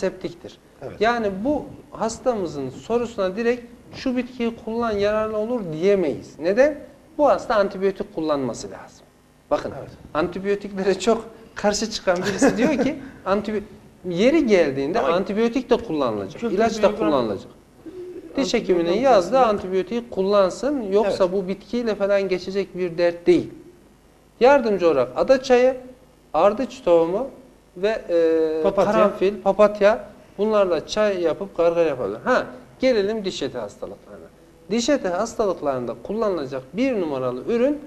septiktir. Evet. Yani bu hastamızın sorusuna direkt şu bitkiyi kullan yararlı olur diyemeyiz. Neden? Bu hasta antibiyotik kullanması lazım. Bakın Evet. antibiyotiklere çok karşı çıkan birisi diyor ki antibi yeri geldiğinde Ama antibiyotik de kullanılacak, ilaç da kullanılacak. Diş hekiminin yazdığı antibiyotiği kullansın yoksa Evet. bu bitkiyle falan geçecek bir dert değil. Yardımcı olarak ada çayı, ardıç tohumu ve e, Papatya. karanfil, papatya bunlarla çay yapıp gargara yapabilir. Ha, gelelim diş eti hastalıklarına. Diş eti hastalıklarında kullanılacak bir numaralı ürün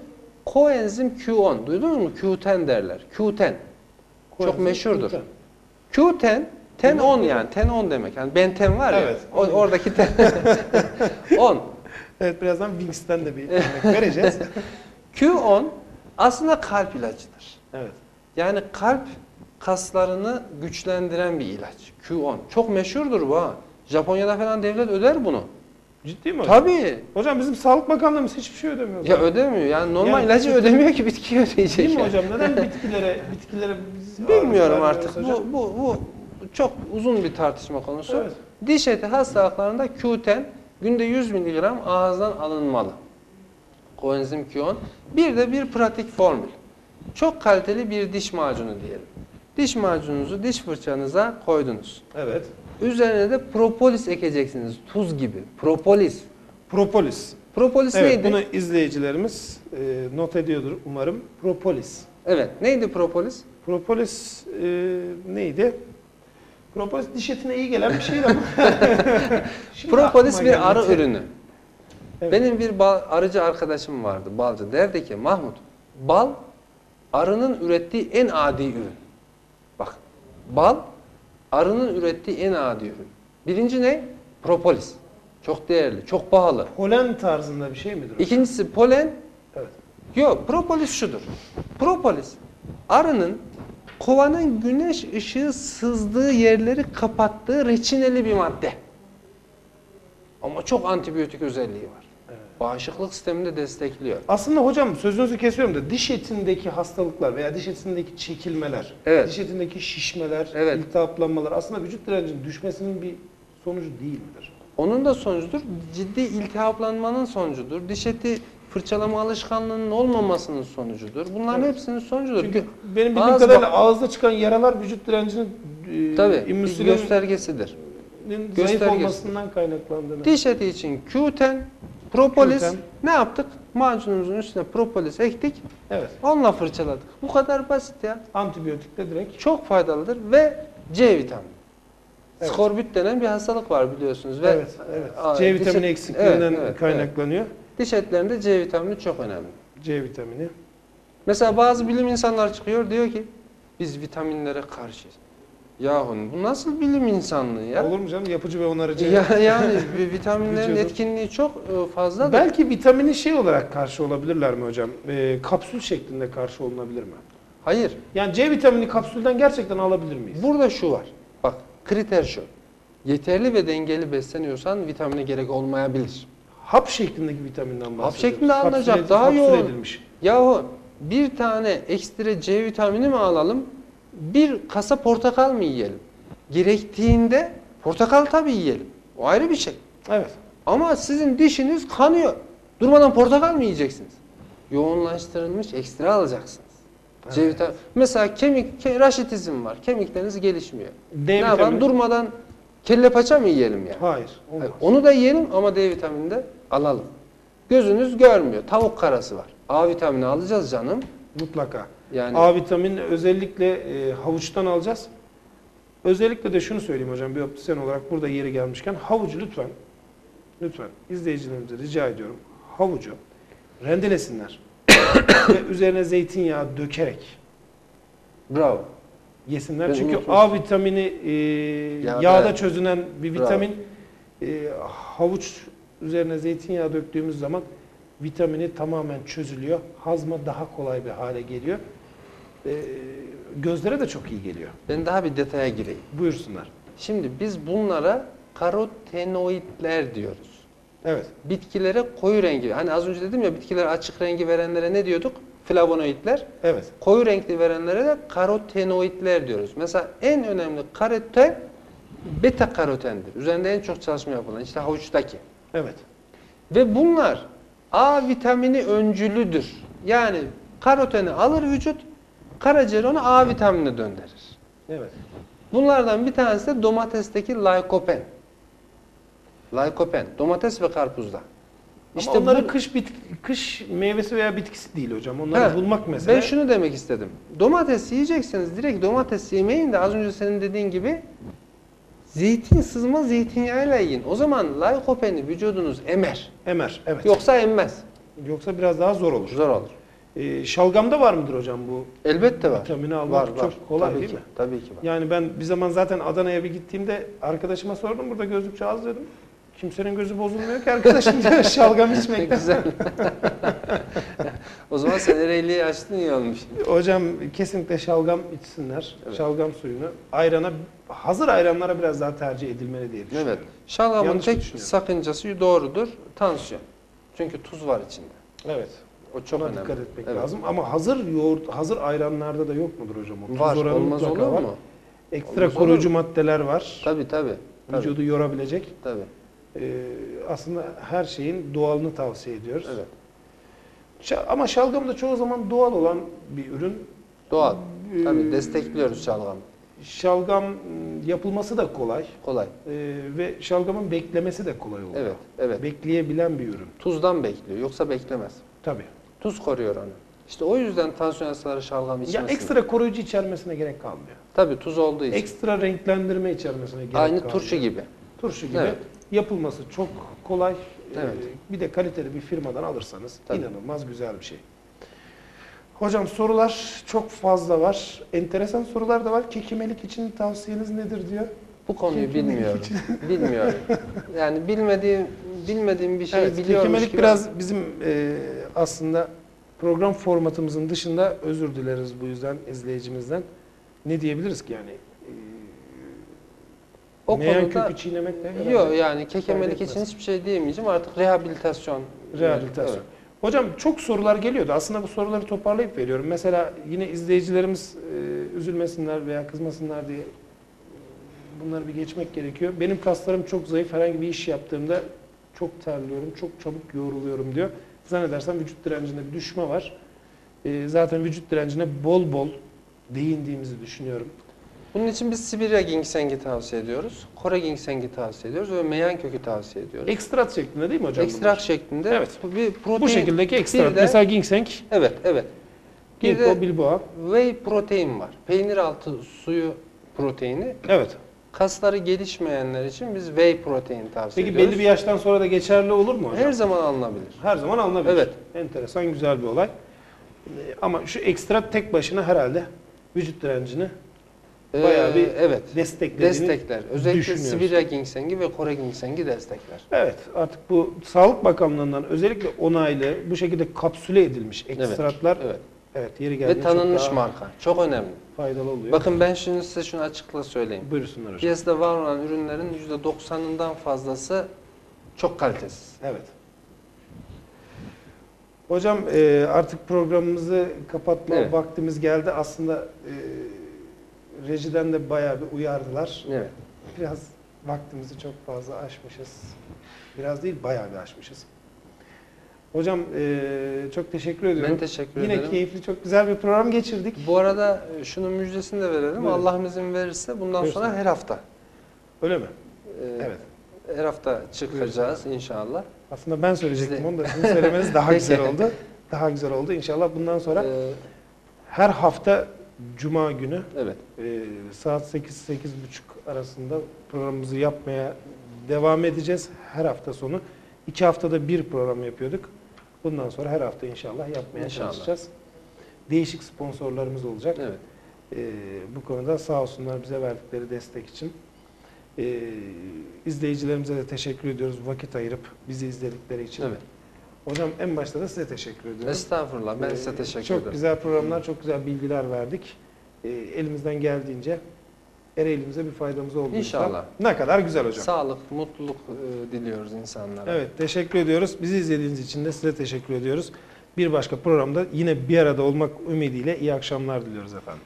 koenzim Q10. Duydunuz mu? Q10 derler. Q10. Çok meşhurdur. Q10. Q10, ten 10 yani. Ten 10 demek. Yani benten var ya. Evet. o- oradaki ten 10. Evet birazdan Wings'ten de bir örnek vereceğiz. Q10 aslında kalp ilacıdır. evet. Yani kalp kaslarını güçlendiren bir ilaç. Q10. Çok meşhurdur bu ha. Japonya'da falan devlet öder bunu. Ciddi mi hocam? Tabii. Hocam bizim Sağlık Bakanlığımız hiçbir şey ödemiyor. Ya ödemiyor. Yani normal Yani- ilacı ödemiyor ki bitkiyi ödeyecek. Değil mi yani. hocam? Neden bitkilere bitkilere Bilmiyorum artık. Bu, bu, bu çok uzun bir tartışma konusu. Evet. Diş eti hastalıklarında Q10 günde 100 mg ağızdan alınmalı. Koenzim Q10. Bir de bir pratik formül. Çok kaliteli bir diş macunu diyelim. Diş macununuzu diş fırçanıza koydunuz. Evet. Üzerine de propolis ekeceksiniz. Tuz gibi. Propolis. Propolis. Propolis Evet, neydi? bunu izleyicilerimiz e, not ediyordur umarım. Propolis. Evet. Neydi propolis? Propolis e, neydi? Propolis diş etine iyi gelen bir şeydi ama. Propolis bir arı ürünü. Evet. Benim bir bal, arıcı arkadaşım vardı, balcı. Derdi ki Mahmut, bal arının ürettiği en adi ürün. Bak, bal arının ürettiği en adi ürün. Birinci ne? Propolis. Çok değerli, çok pahalı. Polen tarzında bir şey midir? İkincisi polen. Evet. Yok, propolis şudur. Propolis, arının kovanın güneş ışığı sızdığı yerleri kapattığı reçineli bir madde. Ama çok antibiyotik özelliği var. Bağışıklık sistemini de destekliyor. Aslında hocam sözünüzü kesiyorum da diş etindeki hastalıklar veya diş etindeki çekilmeler, Evet. diş etindeki şişmeler, Evet. iltihaplanmalar aslında vücut direncinin düşmesinin bir sonucu değil midir? Onun da sonucudur. Ciddi iltihaplanmanın sonucudur. Diş eti fırçalama alışkanlığının olmamasının sonucudur. Bunların Evet. hepsinin sonucudur. Çünkü benim bildiğim Ağız kadarıyla ağızda çıkan yaralar vücut direncinin e, Tabii immünsülinin göstergesidir. zayıf olmasından kaynaklandığını. Diş eti için Q10, propolis Q10. ne yaptık? Macunumuzun üstüne propolis ektik. Evet. Onunla fırçaladık. Bu kadar basit ya. Antibiyotikle direkt. Çok faydalıdır ve C vitamini. Evet. Skorbut denen bir hastalık var biliyorsunuz. Ve evet, evet. C diş vitamini et- eksikliğinden Evet, evet, kaynaklanıyor. evet. Diş etlerinde C vitamini çok önemli. C vitamini. Mesela bazı bilim insanlar çıkıyor diyor ki biz vitaminlere karşıyız. Yahu bu nasıl bilim insanlığı ya? Olur mu canım? Yapıcı ve onarıcı. Ya, yani vi- vitaminlerin etkinliği çok e, fazladır. Belki vitamini şey olarak karşı olabilirler mi hocam? Ee, kapsül şeklinde karşı olunabilir mi? Hayır. Yani C vitamini kapsülden gerçekten alabilir miyiz? Burada şu var. Bak kriter şu. Yeterli ve dengeli besleniyorsan vitamine gerek olmayabilir. Hap şeklindeki vitaminden bahsediyoruz. şeklinde alınacak, Kapsüle- daha kapsül yoğun. edilmiş. Yahu bir tane ekstra C vitamini mi alalım? Bir kasa portakal mı yiyelim? Gerektiğinde portakal tabii yiyelim. O ayrı bir şey. Evet. Ama sizin dişiniz kanıyor. Durmadan portakal mı yiyeceksiniz? Yoğunlaştırılmış ekstra alacaksınız. C Evet. vitamini. Mesela kemik, ke, raşitizm var. Kemikleriniz gelişmiyor. D ne yapalım? Durmadan kelle paça mı yiyelim yani? Hayır. olmaz. Hayır, Onu da yiyelim ama D vitamini de alalım. Gözünüz görmüyor. Tavuk karası var. A vitamini alacağız canım. Mutlaka. Yani A vitamini özellikle e, havuçtan alacağız. Özellikle de şunu söyleyeyim hocam bir optisyen olarak burada yeri gelmişken havucu lütfen lütfen izleyicilerimize rica ediyorum. Havucu rendelesinler ve üzerine zeytinyağı dökerek bravo. yesinler. Ben Çünkü. A vitamini e, Yağda- yağda çözünen bir Bravo. vitamin. E, havuç üzerine zeytinyağı döktüğümüz zaman vitamini tamamen çözülüyor. Hazma daha kolay bir hale geliyor. E, gözlere de çok iyi geliyor. Ben daha bir detaya gireyim. Buyursunlar. Şimdi biz bunlara karotenoidler diyoruz. Evet. Bitkilere koyu rengi, hani az önce dedim ya bitkilere açık rengi verenlere ne diyorduk? Flavonoidler. Evet. Koyu renkli verenlere de karotenoidler diyoruz. Mesela en önemli karoten beta karotendir. Üzerinde en çok çalışma yapılan işte havuçtaki. Evet. Ve bunlar A vitamini öncülüdür. Yani karoteni alır vücut, karaciğer onu A vitaminine döndürür. Evet. Bunlardan bir tanesi de domatesteki lykopen. Lykopen, domates ve karpuzda. İşte onları bu- kış bit kış meyvesi veya bitkisi değil hocam. Onları He, bulmak mesele. Ben şunu demek istedim. Domates yiyecekseniz direkt domates yemeyin de az önce senin dediğin gibi zeytin sızma zeytinyağıyla yiyin. O zaman lykopeni vücudunuz emer. Emer. Evet. Yoksa emmez. Yoksa biraz daha zor olur. Zor olur. Ee, şalgamda var mıdır hocam bu? Elbette var. Vitamini almak var, çok var. kolay Tabii değil ki, mi? Tabii ki var. Yani ben bir zaman zaten Adana'ya bir gittiğimde arkadaşıma sordum burada gözlükçü az dedim. Kimsenin gözü bozulmuyor ki arkadaşım diyor şalgam Ne içmekten. güzel. o zaman sen Ereğli'yi açtın iyi olmuş. Hocam kesinlikle şalgam içsinler. Evet. Şalgam suyunu. Ayrana, hazır ayranlara biraz daha tercih edilmeli diye düşünüyorum. Evet. Şalgamın Yanlış tek sakıncası doğrudur. Tansiyon. Çünkü tuz var içinde. Evet. O çok Ona önemli. dikkat etmek Evet. lazım. Ama hazır yoğurt, hazır ayranlarda da yok mudur hocam? O Var. Olmaz olur var. mu? Ekstra Olmaz olur koruyucu mu? maddeler var. Tabii tabii. Tabii. Vücudu yorabilecek. tabii. Ee, aslında her şeyin doğalını tavsiye ediyoruz. Evet. Ama şalgam da çoğu zaman doğal olan bir ürün. Doğal. Ee, Tabii destekliyoruz şalgamı. Şalgam m, yapılması da kolay Kolay. Ee, ve şalgamın beklemesi de kolay oluyor. Evet. Evet. Bekleyebilen bir ürün. Tuzdan bekliyor. Yoksa beklemez. Tabii. Tuz koruyor onu. İşte o yüzden tansiyon hastaları şalgam içmesin. Ya ekstra koruyucu içermesine gerek kalmıyor. Tabii tuz olduğu için. Ekstra renklendirme içermesine gerek Aynı kalmıyor. turşu gibi. Turşu gibi. Evet. Yapılması çok kolay. Evet. Ee, bir de kaliteli bir firmadan alırsanız Tabii. inanılmaz güzel bir şey. Hocam sorular çok fazla var. Enteresan sorular da var. Kekimelik için tavsiyeniz nedir diyor. Bu konuyu bilmiyorum. bilmiyorum. Yani bilmediğim bilmediğim bir şey evet, biliyormuş gibi. biraz bizim e, aslında program formatımızın dışında özür dileriz bu yüzden izleyicimizden. Ne diyebiliriz ki yani? E, o meyan konuda kökü çiğnemek herhalde Yok yani kekemelik için hiçbir şey diyemeyeceğim. Artık rehabilitasyon. Rehabilitasyon. Evet. Hocam çok sorular geliyordu. Aslında bu soruları toparlayıp veriyorum. Mesela yine izleyicilerimiz e, üzülmesinler veya kızmasınlar diye bunları bir geçmek gerekiyor. Benim kaslarım çok zayıf. Herhangi bir iş yaptığımda çok terliyorum, çok çabuk yoruluyorum diyor. Zannedersem vücut direncinde bir düşme var. E, zaten vücut direncine bol bol değindiğimizi düşünüyorum. Bunun için biz Sibirya ginseng'i tavsiye ediyoruz. Kore ginseng'i tavsiye ediyoruz ve meyan kökü tavsiye ediyoruz. Ekstrat şeklinde değil mi hocam? Ekstrak bunlar? şeklinde. Evet. Bu Bir protein. Bu şekildeki ekstrat. De- Mesela ginseng, Evet, evet. Bir ginkgo bilboğa. whey protein var. Peynir altı suyu proteini. Evet. Kasları gelişmeyenler için biz whey protein tavsiye Peki ediyoruz. belli bir yaştan sonra da geçerli olur mu hocam? Her zaman alınabilir. Her zaman alınabilir. Evet. Enteresan, güzel bir olay. Ee, Ama şu ekstrat tek başına herhalde vücut direncini Bayağı bir Ee, evet. desteklediğini Destekler. Özellikle düşünüyoruz. Sibirya ginsengi ve Kore ginsengi destekler. Evet, artık bu Sağlık Bakanlığı'ndan özellikle onaylı, bu şekilde kapsüle edilmiş ekstratlar evet, Evet. yeri geldiğinde Ve tanınmış çok marka. Çok önemli. faydalı oluyor. Bakın ben şimdi size şunu açıkla söyleyeyim. Buyursunlar hocam. Piyasada var olan ürünlerin %90'ından fazlası çok kalitesiz. Evet. Hocam e, artık programımızı kapatma Evet. vaktimiz geldi. Aslında e, rejiden de bayağı bir uyardılar. Evet. Biraz vaktimizi çok fazla aşmışız. Biraz değil, bayağı bir aşmışız. Hocam eee, çok teşekkür ediyorum. Ben teşekkür Yine ederim. keyifli, çok güzel bir program geçirdik. Bu arada e, şunun müjdesini de verelim. Buyurun. Allah izin verirse bundan Buyursun. sonra her hafta. Öyle mi? e, Evet. Her hafta çıkacağız inşallah. Aslında ben söyleyecektim Biz de- onu da sizin söylemeniz daha güzel oldu. Daha güzel oldu. İnşallah bundan sonra Ee, her hafta Cuma günü evet. eee, saat 8-8.30 arasında programımızı yapmaya devam edeceğiz. Her hafta sonu. iki haftada bir program yapıyorduk. Bundan sonra her hafta inşallah yapmaya İnşallah. çalışacağız. Değişik sponsorlarımız olacak. Evet. Ee, bu konuda sağ olsunlar bize verdikleri destek için. Ee, izleyicilerimize de teşekkür ediyoruz vakit ayırıp bizi izledikleri için. Evet. Hocam en başta da size teşekkür ediyorum. Estağfurullah. Ben Ee, size teşekkür Çok ederim. güzel programlar, çok güzel bilgiler verdik. Ee, elimizden geldiğince Ereğli'mize bir faydamız olduğu İnşallah. Ne kadar güzel hocam. Sağlık, mutluluk e, diliyoruz insanlara. Evet, teşekkür ediyoruz. Bizi izlediğiniz için de size teşekkür ediyoruz. Bir başka programda yine bir arada olmak ümidiyle iyi akşamlar diliyoruz efendim.